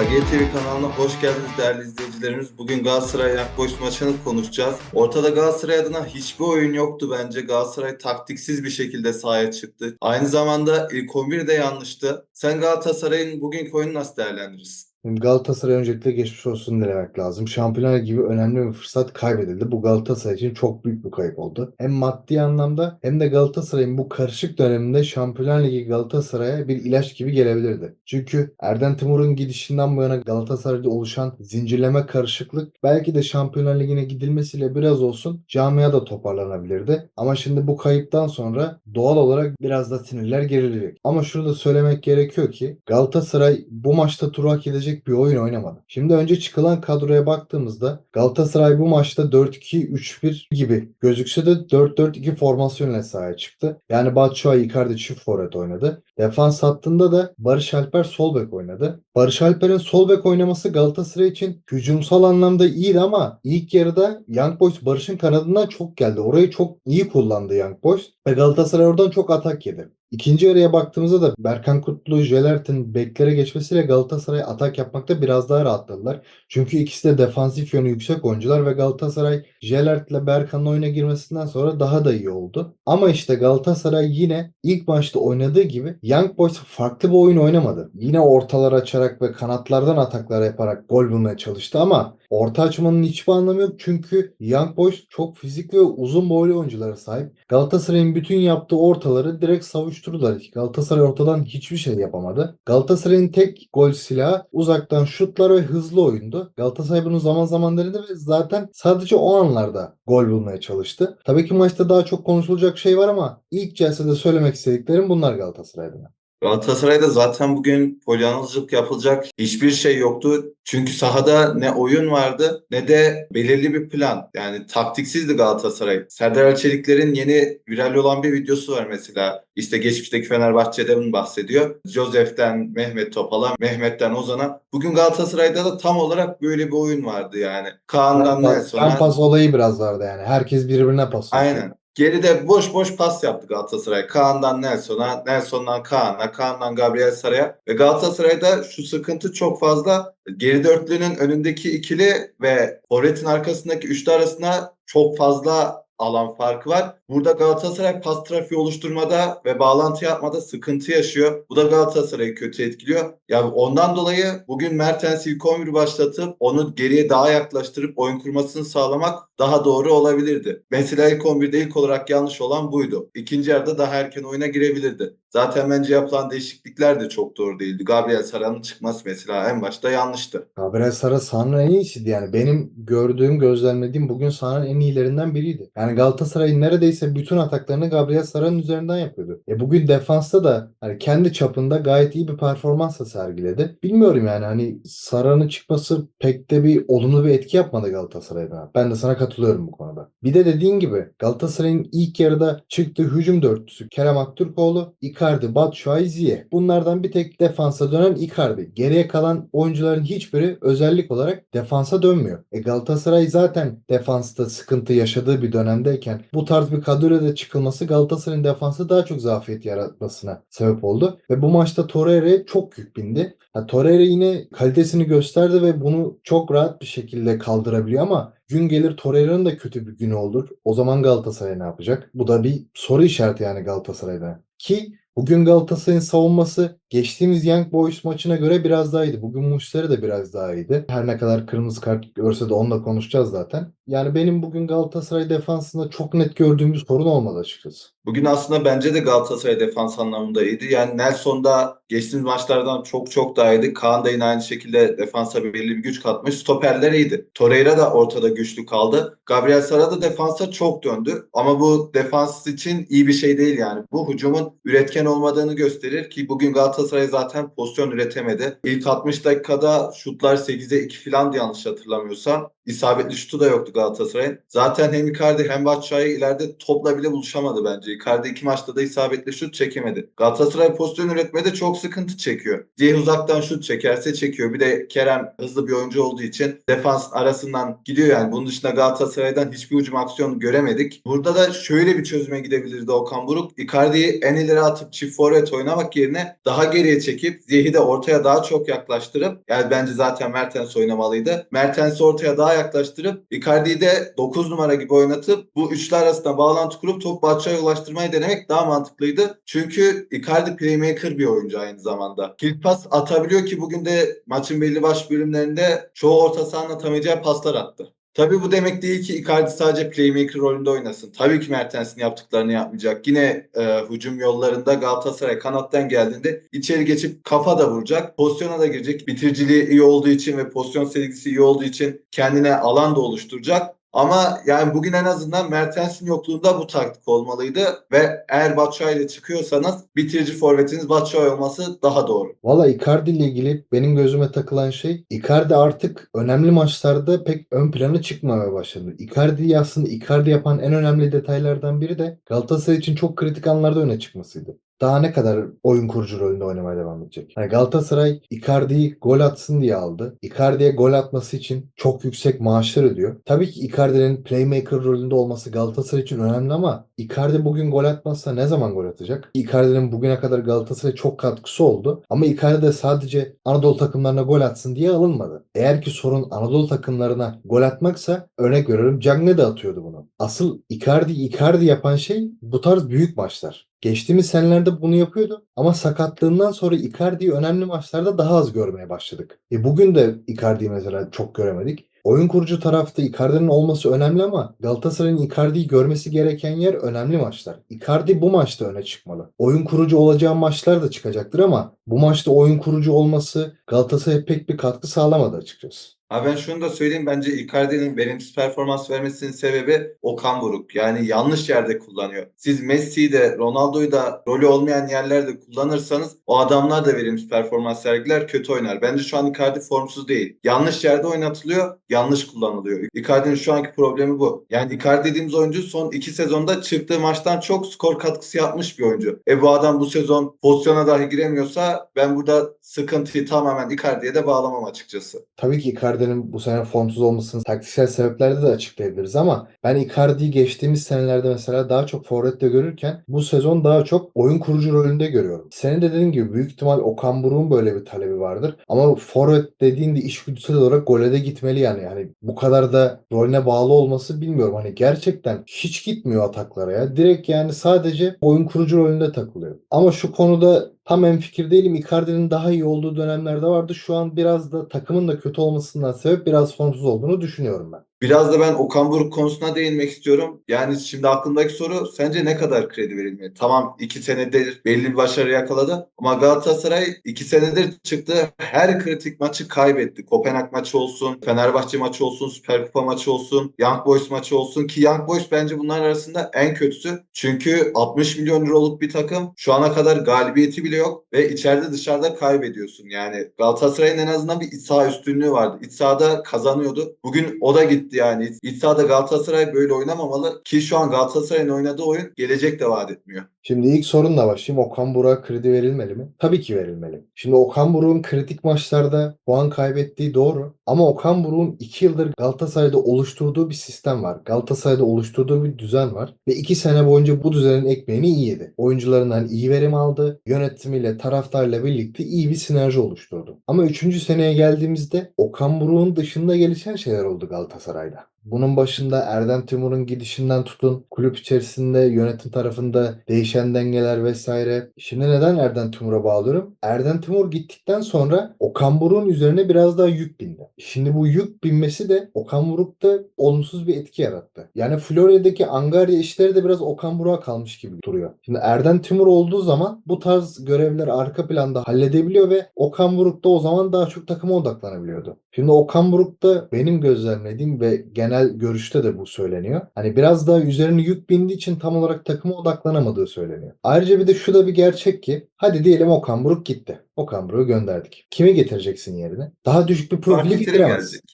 KGTV kanalına hoş geldiniz değerli izleyicilerimiz. Bugün Galatasaray Yakboş maçını konuşacağız. Ortada Galatasaray adına hiçbir oyun yoktu bence. Galatasaray taktiksiz bir şekilde sahaya çıktı. Aynı zamanda ilk 11 de yanlıştı. Sen Galatasaray'ın bugünkü oyunu nasıl değerlendirirsin? Galatasaray öncelikle geçmiş olsun demek lazım. Şampiyonlar gibi önemli bir fırsat kaybedildi. Bu Galatasaray için çok büyük bir kayıp oldu. Hem maddi anlamda hem de Galatasaray'ın bu karışık döneminde Şampiyonlar Ligi Galatasaray'a bir ilaç gibi gelebilirdi. Çünkü Erden Timur'un gidişinden bu yana Galatasaray'da oluşan zincirleme karışıklık belki de Şampiyonlar Ligi'ne gidilmesiyle biraz olsun camia da toparlanabilirdi. Ama şimdi bu kayıptan sonra doğal olarak biraz da sinirler gerilecek. Ama şunu da söylemek gerekiyor ki Galatasaray bu maçta turu hak bir oyun oynamadı. Şimdi önce çıkılan kadroya baktığımızda Galatasaray bu maçta 4-2-3-1 gibi gözükse de 4-4-2 formasyonla sahaya çıktı. Yani Batshuayi Icardi çift forvet oynadı. Defans hattında da Barış Alper sol bek oynadı. Barış Alper'in sol bek oynaması Galatasaray için hücumsal anlamda iyiydi ama ilk yarıda Young Boys Barış'ın kanadından çok geldi. Orayı çok iyi kullandı Young Boys ve Galatasaray oradan çok atak yedi. İkinci yarıya baktığımızda da Berkan Kutlu, Jelert'in beklere geçmesiyle Galatasaray atak yapmakta biraz daha rahatladılar. Çünkü ikisi de defansif yönü yüksek oyuncular ve Galatasaray Jelert ile Berkan'ın oyuna girmesinden sonra daha da iyi oldu. Ama işte Galatasaray yine ilk maçta oynadığı gibi Young Boys farklı bir oyun oynamadı. Yine ortalar açarak ve kanatlardan ataklar yaparak gol bulmaya çalıştı ama orta açmanın hiçbir anlamı yok çünkü Young Boys çok fizik ve uzun boylu oyunculara sahip. Galatasaray'ın bütün yaptığı ortaları direkt savuşturdular. Galatasaray ortadan hiçbir şey yapamadı. Galatasaray'ın tek gol silahı uzaktan şutlar ve hızlı oyundu. Galatasaray bunu zaman zaman denedi ve zaten sadece o anlarda gol bulmaya çalıştı. Tabii ki maçta daha çok konuşulacak şey var ama ilk celsede söylemek istediklerim bunlar Galatasaray adına. Galatasaray'da zaten bugün polyanlıcılık yapılacak hiçbir şey yoktu. Çünkü sahada ne oyun vardı ne de belirli bir plan. Yani taktiksizdi Galatasaray. Serdar Açelikler'in yeni viral olan bir videosu var mesela. İşte geçmişteki Fenerbahçe'den bahsediyor. Josef'ten Mehmet Topal'a, Mehmet'ten Ozan'a. Bugün Galatasaray'da da tam olarak böyle bir oyun vardı yani. Kaan'dan Yan Nelson'a. pas olayı biraz vardı yani. Herkes birbirine pas. Aynen. Geride boş boş pas yaptı Galatasaray. Kaan'dan Nelson'a, Nelson'dan Kaan'a, Kaan'dan Gabriel Saray'a. Ve Galatasaray'da şu sıkıntı çok fazla. Geri dörtlünün önündeki ikili ve forvetin arkasındaki üçlü arasında çok fazla alan farkı var. Burada Galatasaray pas trafiği oluşturmada ve bağlantı yapmada sıkıntı yaşıyor. Bu da Galatasaray'ı kötü etkiliyor. Ya ondan dolayı bugün Mertens'i ilk 11 başlatıp onu geriye daha yaklaştırıp oyun kurmasını sağlamak daha doğru olabilirdi. Mesela ilk 11'de ilk olarak yanlış olan buydu. İkinci yarıda daha erken oyuna girebilirdi. Zaten bence yapılan değişiklikler de çok doğru değildi. Gabriel Sara'nın çıkması mesela en başta yanlıştı. Gabriel Sara sahanın en iyisiydi yani. Benim gördüğüm, gözlemlediğim bugün sahanın en iyilerinden biriydi. Yani Galatasaray'ın neredeyse bütün ataklarını Gabriel Sara'nın üzerinden yapıyordu. E bugün defansta da hani kendi çapında gayet iyi bir performansla sergiledi. Bilmiyorum yani hani Sara'nın çıkması pek de bir olumlu bir etki yapmadı Galatasaray'da. Ben de sana katılıyorum bu konuda. Bir de dediğin gibi Galatasaray'ın ilk yarıda çıktığı hücum dörtlüsü Kerem Aktürkoğlu, Icardi, Batshuayi, Ziyech. Bunlardan bir tek defansa dönen Icardi. Geriye kalan oyuncuların hiçbiri özellik olarak defansa dönmüyor. E Galatasaray zaten defansta sıkıntı yaşadığı bir dönemdeyken bu tarz bir kadroyla da çıkılması Galatasaray'ın defansı daha çok zafiyet yaratmasına sebep oldu. Ve bu maçta Torreira'ya çok yük bindi. Ha, Torreira yine kalitesini gösterdi ve bunu çok rahat bir şekilde kaldırabiliyor ama gün gelir Torreira'nın da kötü bir günü olur. O zaman Galatasaray ne yapacak? Bu da bir soru işareti yani Galatasaray'da. Ki bugün Galatasaray'ın savunması geçtiğimiz Young Boys maçına göre biraz daha iyiydi. Bugün Muslera da biraz daha iyiydi. Her ne kadar kırmızı kart görse de onunla konuşacağız zaten. Yani benim bugün Galatasaray defansında çok net gördüğüm bir sorun olmadı açıkçası. Bugün aslında bence de Galatasaray defans anlamında iyiydi. Yani Nelson da geçtiğimiz maçlardan çok çok daha iyiydi. Kaan da yine aynı şekilde defansa belirli bir güç katmış. Stoperler iyiydi. Torreira da ortada güçlü kaldı. Gabriel Sara da defansa çok döndü. Ama bu defans için iyi bir şey değil yani. Bu hücumun üretken olmadığını gösterir ki bugün Galatasaray zaten pozisyon üretemedi. İlk 60 dakikada şutlar 8'e 2 falan yanlış hatırlamıyorsam. İsabetli şutu da yoktu Galatasaray'ın. Zaten hem Icardi hem Batshuayi ileride topla bile buluşamadı bence. Icardi iki maçta da isabetli şut çekemedi. Galatasaray pozisyon üretmede çok sıkıntı çekiyor. Diye uzaktan şut çekerse çekiyor. Bir de Kerem hızlı bir oyuncu olduğu için defans arasından gidiyor yani. Bunun dışında Galatasaray'dan hiçbir hücum aksiyonu göremedik. Burada da şöyle bir çözüme gidebilirdi Okan Buruk. Icardi'yi en ileri atıp çift forvet oynamak yerine daha geriye çekip Ziyech'i de ortaya daha çok yaklaştırıp yani bence zaten Mertens oynamalıydı. Mertens'i ortaya daha yaklaştırıp Icardi'yi de 9 numara gibi oynatıp bu üçlü arasında bağlantı kurup top Batshuayi'ye ulaştırmayı denemek daha mantıklıydı. Çünkü Icardi playmaker bir oyuncu aynı zamanda. Kilit pas atabiliyor ki bugün de maçın belli baş bölümlerinde çoğu orta sahanın atamayacağı paslar attı. Tabii bu demek değil ki Icardi sadece playmaker rolünde oynasın. Tabii ki Mertens'in yaptıklarını yapmayacak. Yine e, hücum yollarında Galatasaray kanattan geldiğinde içeri geçip kafa da vuracak. Pozisyona da girecek. Bitiriciliği iyi olduğu için ve pozisyon sevgisi iyi olduğu için kendine alan da oluşturacak. Ama yani bugün en azından Mertens'in yokluğunda bu taktik olmalıydı ve eğer Batshuayi ile çıkıyorsanız bitirici forvetiniz Batshuayi olması daha doğru. Valla Icardi ile ilgili benim gözüme takılan şey Icardi artık önemli maçlarda pek ön plana çıkmamaya başladı. Icardi'yi aslında Icardi yapan en önemli detaylardan biri de Galatasaray için çok kritik anlarda öne çıkmasıydı. Daha ne kadar oyun kurucu rolünde oynamaya devam edecek? Yani Galatasaray Icardi'yi gol atsın diye aldı. Icardi'ye gol atması için çok yüksek maaşlar ödüyor. Tabii ki Icardi'nin playmaker rolünde olması Galatasaray için önemli ama Icardi bugün gol atmazsa ne zaman gol atacak? Icardi'nin bugüne kadar Galatasaray'a çok katkısı oldu. Ama Icardi de sadece Anadolu takımlarına gol atsın diye alınmadı. Eğer ki sorun Anadolu takımlarına gol atmaksa örnek veriyorum Cagne de atıyordu bunu. Asıl Icardi Icardi yapan şey bu tarz büyük maçlar. Geçtiğimiz senelerde bunu yapıyordu ama sakatlığından sonra Icardi'yi önemli maçlarda daha az görmeye başladık. E bugün de Icardi'yi mesela çok göremedik. Oyun kurucu tarafta Icardi'nin olması önemli ama Galatasaray'ın Icardi'yi görmesi gereken yer önemli maçlar. Icardi bu maçta öne çıkmalı. Oyun kurucu olacağı maçlar da çıkacaktır ama bu maçta oyun kurucu olması Galatasaray'a pek bir katkı sağlamadı açıkçası. Abi ben şunu da söyleyeyim bence Icardi'nin verimsiz performans vermesinin sebebi Okan Buruk. Yani yanlış yerde kullanıyor. Siz Messi'yi de Ronaldo'yu da rolü olmayan yerlerde kullanırsanız o adamlar da verimsiz performans sergiler kötü oynar. Bence şu an Icardi formsuz değil. Yanlış yerde oynatılıyor, yanlış kullanılıyor. Icardi'nin şu anki problemi bu. Yani Icardi dediğimiz oyuncu son iki sezonda çıktığı maçtan çok skor katkısı yapmış bir oyuncu. E bu adam bu sezon pozisyona dahi giremiyorsa ben burada sıkıntıyı tamamen Icardi'ye de bağlamam açıkçası. Tabii ki Icardi'nin bu sene formsuz olmasının taktiksel sebeplerde de açıklayabiliriz ama ben Icardi'yi geçtiğimiz senelerde mesela daha çok forvette görürken bu sezon daha çok oyun kurucu rolünde görüyorum. Senin de dediğin gibi büyük ihtimal Okan Buruk'un böyle bir talebi vardır. Ama forvet dediğinde işgüdüsel olarak gole de gitmeli yani. Yani bu kadar da rolüne bağlı olması bilmiyorum. Hani gerçekten hiç gitmiyor ataklara ya. Direkt yani sadece oyun kurucu rolünde takılıyor. Ama şu konuda tam en fikir değilim. Icardi'nin daha iyi olduğu dönemlerde vardı. Şu an biraz da takımın da kötü olmasından sebep biraz formsuz olduğunu düşünüyorum ben. Biraz da ben Okan Buruk konusuna değinmek istiyorum. Yani şimdi aklımdaki soru sence ne kadar kredi verilmeli? Tamam iki senedir belli bir başarı yakaladı ama Galatasaray iki senedir çıktığı her kritik maçı kaybetti. Kopenhag maçı olsun, Fenerbahçe maçı olsun, Süper Kupa maçı olsun, Young Boys maçı olsun ki Young Boys bence bunların arasında en kötüsü. Çünkü 60 milyon euroluk bir takım şu ana kadar galibiyeti bile yok ve içeride dışarıda kaybediyorsun. Yani Galatasaray'ın en azından bir iç saha üstünlüğü vardı. İç sahada kazanıyordu. Bugün o da gitti yani. İç sahada Galatasaray böyle oynamamalı ki şu an Galatasaray'ın oynadığı oyun gelecek de vaat etmiyor. Şimdi ilk sorunla başlayayım. Okan Buruk'a kredi verilmeli mi? Tabii ki verilmeli. Şimdi Okan Buruk'un kritik maçlarda puan kaybettiği doğru. Ama Okan Buruk'un 2 yıldır Galatasaray'da oluşturduğu bir sistem var. Galatasaray'da oluşturduğu bir düzen var. Ve 2 sene boyunca bu düzenin ekmeğini iyi yedi. Oyuncularından iyi verim aldı. Yönetimiyle, taraftarla birlikte iyi bir sinerji oluşturdu. Ama 3. seneye geldiğimizde Okan Buruk'un dışında gelişen şeyler oldu Galatasaray'da. Bunun başında Erden Timur'un gidişinden tutun, kulüp içerisinde yönetim tarafında değişen dengeler vesaire. Şimdi neden Erden Timur'a bağlıyorum? Erden Timur gittikten sonra Okan Buruk'un üzerine biraz daha yük bindi. Şimdi bu yük binmesi de Okan Buruk'ta olumsuz bir etki yarattı. Yani Florya'daki Angarya işleri de biraz Okan Buruk'a kalmış gibi duruyor. Şimdi Erden Timur olduğu zaman bu tarz görevler arka planda halledebiliyor ve Okan Buruk da o zaman daha çok takıma odaklanabiliyordu. Şimdi Okan Buruk'ta benim gözlemlediğim ve genel görüşte de bu söyleniyor. Hani biraz daha üzerine yük bindiği için tam olarak takıma odaklanamadığı söyleniyor. Ayrıca bir de şu da bir gerçek ki hadi diyelim Okan Buruk gitti. Okan Buruk'u gönderdik. Kimi getireceksin yerine? Daha düşük bir profili.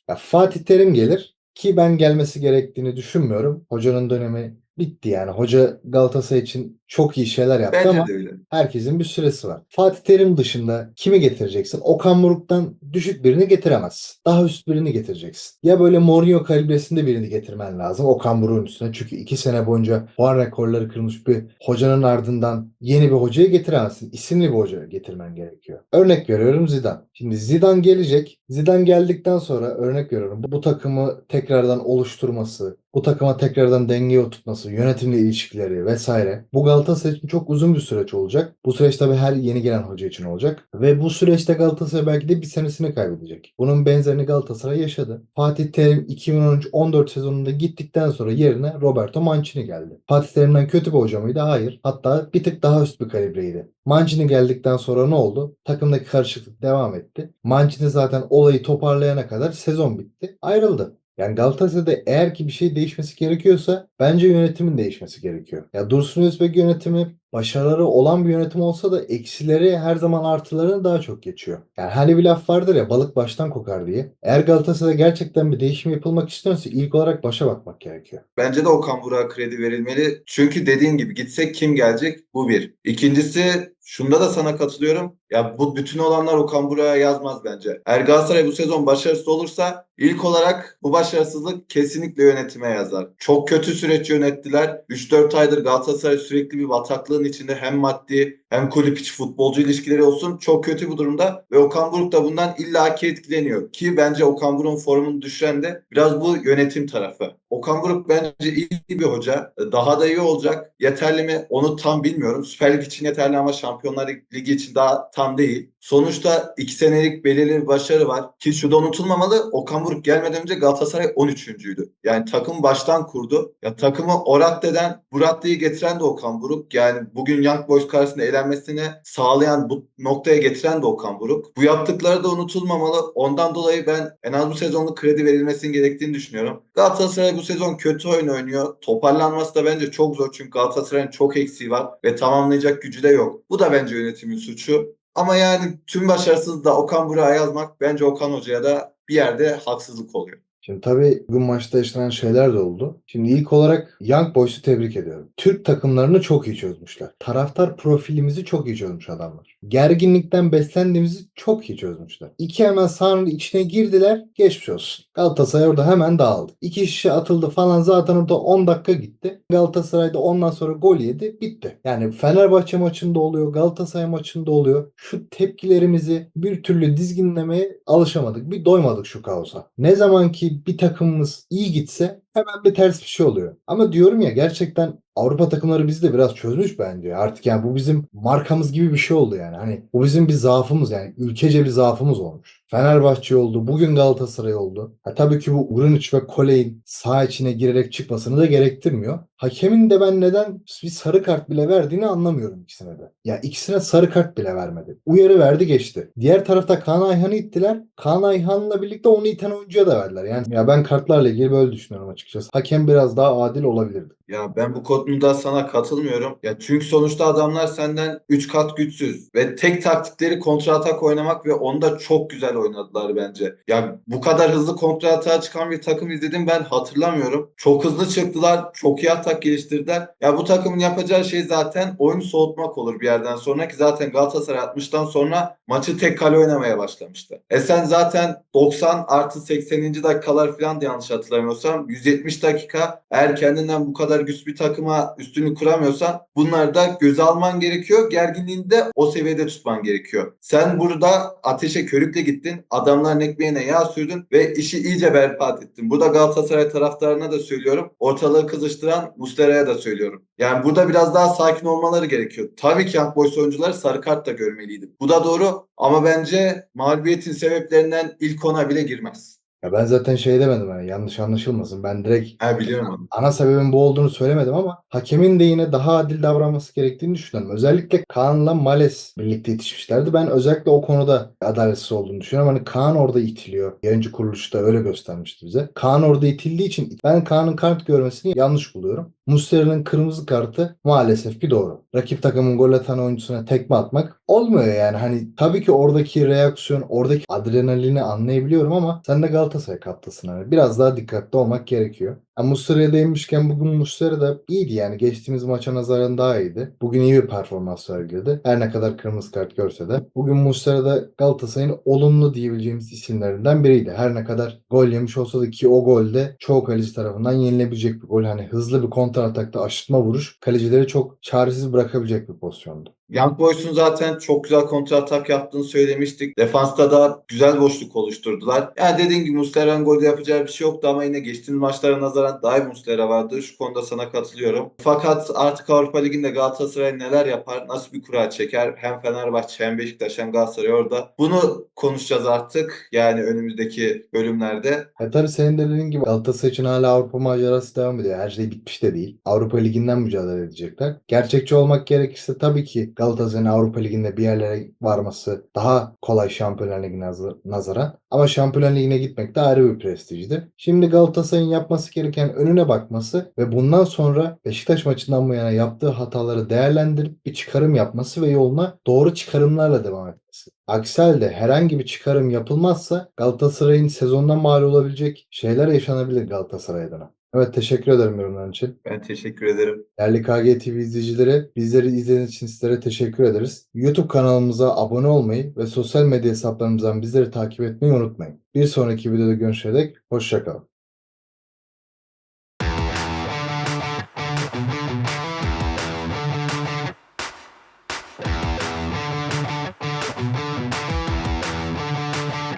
Ya Fatih Terim gelir. Ki ben gelmesi gerektiğini düşünmüyorum. Hocanın dönemi bitti yani. Hoca Galatasaray için çok iyi şeyler yaptı Bence ama de öyle. herkesin bir süresi var. Fatih Terim dışında kimi getireceksin? Okan Buruk'tan düşük birini getiremezsin. Daha üst birini getireceksin. Ya böyle Mourinho kalibresinde birini getirmen lazım Okan Buruk'un üstüne. Çünkü iki sene boyunca puan rekorları kırmış bir hocanın ardından yeni bir hocayı getiremezsin. İsimli bir hoca getirmen gerekiyor. Örnek veriyorum Zidane. Şimdi Zidane gelecek. Zidane geldikten sonra örnek veriyorum bu, bu takımı tekrardan oluşturması, bu takıma tekrardan dengeye oturtması, yönetimle ilişkileri vesaire. Bu Galatasaray için çok uzun bir süreç olacak. Bu süreç tabii her yeni gelen hoca için olacak. Ve bu süreçte Galatasaray belki de bir senesini kaybedecek. Bunun benzerini Galatasaray yaşadı. Fatih Terim 2013-14 sezonunda gittikten sonra yerine Roberto Mancini geldi. Fatih Terim'den kötü bir hoca mıydı? Hayır. Hatta bir tık daha üst bir kalibreydi. Mancini geldikten sonra ne oldu? Takımdaki karışıklık devam etti. Mancini zaten olayı toparlayana kadar sezon bitti. Ayrıldı. Yani Galatasaray'da eğer ki bir şey değişmesi gerekiyorsa bence yönetimin değişmesi gerekiyor. Ya Dursun Özbek yönetimi başarıları olan bir yönetim olsa da eksileri her zaman artılarını daha çok geçiyor. Yani hani bir laf vardır ya balık baştan kokar diye. Eğer Galatasaray'da gerçekten bir değişim yapılmak istiyorsa ilk olarak başa bakmak gerekiyor. Bence de Okan Burak'a kredi verilmeli. Çünkü dediğin gibi gitsek kim gelecek? Bu bir. İkincisi şunda da sana katılıyorum. Ya bu bütün olanlar Okan Burak'a yazmaz bence. Eğer Galatasaray bu sezon başarısız olursa ilk olarak bu başarısızlık kesinlikle yönetime yazar. Çok kötü süreç yönettiler. 3-4 aydır Galatasaray sürekli bir bataklığın içinde hem maddi hem kulüp içi futbolcu ilişkileri olsun çok kötü bu durumda ve Okan Buruk da bundan illaki etkileniyor. Ki bence Okan Buruk'un formunu düşüren de biraz bu yönetim tarafı. Okan Buruk bence iyi bir hoca. Daha da iyi olacak. Yeterli mi? Onu tam bilmiyorum. Süper Lig için yeterli ama Şampiyonlar Ligi için daha tam değil. Sonuçta iki senelik belirli bir başarı var. Ki şu da unutulmamalı. Okan Buruk gelmeden önce Galatasaray 13.'üydü. Yani takım baştan kurdu. Ya takımı o raddeden bu raddeyi getiren de Okan Buruk. Yani bugün Young Boys karşısında elenmesini sağlayan bu noktaya getiren de Okan Buruk. Bu yaptıkları da unutulmamalı. Ondan dolayı ben en az bu sezonluk kredi verilmesinin gerektiğini düşünüyorum. Galatasaray bu sezon kötü oyun oynuyor. Toparlanması da bence çok zor çünkü Galatasaray'ın çok eksiği var ve tamamlayacak gücü de yok. Bu da bence yönetimin suçu. Ama yani tüm başarısız da Okan Burak'a yazmak bence Okan Hoca'ya da bir yerde haksızlık oluyor. Şimdi tabii bugün maçta yaşanan şeyler de oldu. Şimdi ilk olarak Young Boys'u tebrik ediyorum. Türk takımlarını çok iyi çözmüşler. Taraftar profilimizi çok iyi çözmüş adamlar. Gerginlikten beslendiğimizi çok iyi çözmüşler. İki hemen sahanın içine girdiler. Geçmiş olsun. Galatasaray orada hemen dağıldı. İki şişe atıldı falan zaten orada 10 dakika gitti. Galatasaray'da ondan sonra gol yedi. Bitti. Yani Fenerbahçe maçında oluyor. Galatasaray maçında oluyor. Şu tepkilerimizi bir türlü dizginlemeye alışamadık. Bir doymadık şu kaosa. Ne zaman ki bir takımımız iyi gitse hemen bir ters bir şey oluyor. Ama diyorum ya gerçekten Avrupa takımları bizi de biraz çözmüş bence. Artık yani bu bizim markamız gibi bir şey oldu yani. Hani bu bizim bir zaafımız yani. Ülkece bir zaafımız olmuş. Fenerbahçe oldu. Bugün Galatasaray oldu. Ha, tabii ki bu Urunic ve Koley'in saha içine girerek çıkmasını da gerektirmiyor. Hakemin de ben neden bir sarı kart bile verdiğini anlamıyorum ikisine de. Ya ikisine sarı kart bile vermedi. Uyarı verdi geçti. Diğer tarafta Kaan Ayhan'ı ittiler. Kaan Ayhan'la birlikte onu iten oyuncuya da verdiler. Yani ya ben kartlarla ilgili böyle düşünüyorum açıkçası. Hakem biraz daha adil olabilirdi. Ya ben bu konuda sana katılmıyorum. Ya çünkü sonuçta adamlar senden 3 kat güçsüz ve tek taktikleri kontra atak oynamak ve onu da çok güzel oynadılar bence. Ya bu kadar hızlı kontra atağa çıkan bir takım izledim ben hatırlamıyorum. Çok hızlı çıktılar, çok iyi atak geliştirdiler. Ya bu takımın yapacağı şey zaten oyunu soğutmak olur bir yerden sonra ki zaten Galatasaray 60'tan sonra maçı tek kale oynamaya başlamıştı. E sen zaten 90 artı 80. dakikalar falan da yanlış hatırlamıyorsam 170 dakika eğer kendinden bu kadar güçlü bir takıma üstünü kuramıyorsan bunları da göze alman gerekiyor. Gerginliğini de o seviyede tutman gerekiyor. Sen burada ateşe körükle gittin. Adamların ekmeğine yağ sürdün ve işi iyice berbat ettin. Burada Galatasaray taraftarına da söylüyorum. Ortalığı kızıştıran Muslera'ya da söylüyorum. Yani burada biraz daha sakin olmaları gerekiyor. Tabii ki Young Boys oyuncuları sarı kart da görmeliydi. Bu da doğru ama bence mağlubiyetin sebeplerinden ilk ona bile girmez. Ya ben zaten şey demedim yani yanlış anlaşılmasın. Ben direkt Ha biliyorum ana sebebin bu olduğunu söylemedim ama hakemin de yine daha adil davranması gerektiğini düşünüyorum. Özellikle Kaan'la Males birlikte yetişmişlerdi. Ben özellikle o konuda adaletsiz olduğunu düşünüyorum. Hani Kaan orada itiliyor. Yayıncı kuruluşta öyle göstermişti bize. Kaan orada itildiği için ben Kaan'ın kart görmesini yanlış buluyorum. Muslera'nın kırmızı kartı maalesef ki doğru. Rakip takımın gol atan oyuncusuna tekme atmak olmuyor yani. Hani tabii ki oradaki reaksiyon, oradaki adrenalini anlayabiliyorum ama sen de Galatasaray kaptasın hani. Biraz daha dikkatli olmak gerekiyor. Ya Muslera'ya değinmişken bugün Muslera da iyiydi yani. Geçtiğimiz maça nazaran daha iyiydi. Bugün iyi bir performans sergiledi. Her ne kadar kırmızı kart görse de. Bugün Muslera da Galatasaray'ın olumlu diyebileceğimiz isimlerinden biriydi. Her ne kadar gol yemiş olsa da ki o golde çoğu kaleci tarafından yenilebilecek bir gol. Hani hızlı bir kontra atakta aşırtma vuruş kalecileri çok çaresiz bırakabilecek bir pozisyondu. Young Boys'un zaten çok güzel kontra atak yaptığını söylemiştik. Defansta da güzel boşluk oluşturdular. Yani dediğim gibi Muslera'nın golde yapacağı bir şey yoktu ama yine geçtiğimiz maçlara nazaran daha iyi Muslera vardı. Şu konuda sana katılıyorum. Fakat artık Avrupa Ligi'nde Galatasaray neler yapar, nasıl bir kura çeker hem Fenerbahçe hem Beşiktaş hem Galatasaray orada. Bunu konuşacağız artık yani önümüzdeki bölümlerde. E tabii senin de dediğin gibi Galatasaray için hala Avrupa macerası devam ediyor. Her şey bitmiş de değil. Avrupa Ligi'nden mücadele edecekler. Gerçekçi olmak gerekirse tabii ki Galatasaray'ın Avrupa Ligi'nde bir yerlere varması daha kolay Şampiyonlar Ligi'ne nazar- nazaran. Ama Şampiyonlar Ligi'ne gitmek de ayrı bir prestijdi. Şimdi Galatasaray'ın yapması gereken önüne bakması ve bundan sonra Beşiktaş maçından bu yana yaptığı hataları değerlendirip bir çıkarım yapması ve yoluna doğru çıkarımlarla devam etmesi. Aksi halde herhangi bir çıkarım yapılmazsa Galatasaray'ın sezondan mal olabilecek şeyler yaşanabilir Galatasaray adına. Evet teşekkür ederim yorumların için. Ben teşekkür ederim. Değerli KG TV izleyicileri bizleri izlediğiniz için sizlere teşekkür ederiz. YouTube kanalımıza abone olmayı ve sosyal medya hesaplarımızdan bizleri takip etmeyi unutmayın. Bir sonraki videoda görüşene dek hoşçakalın.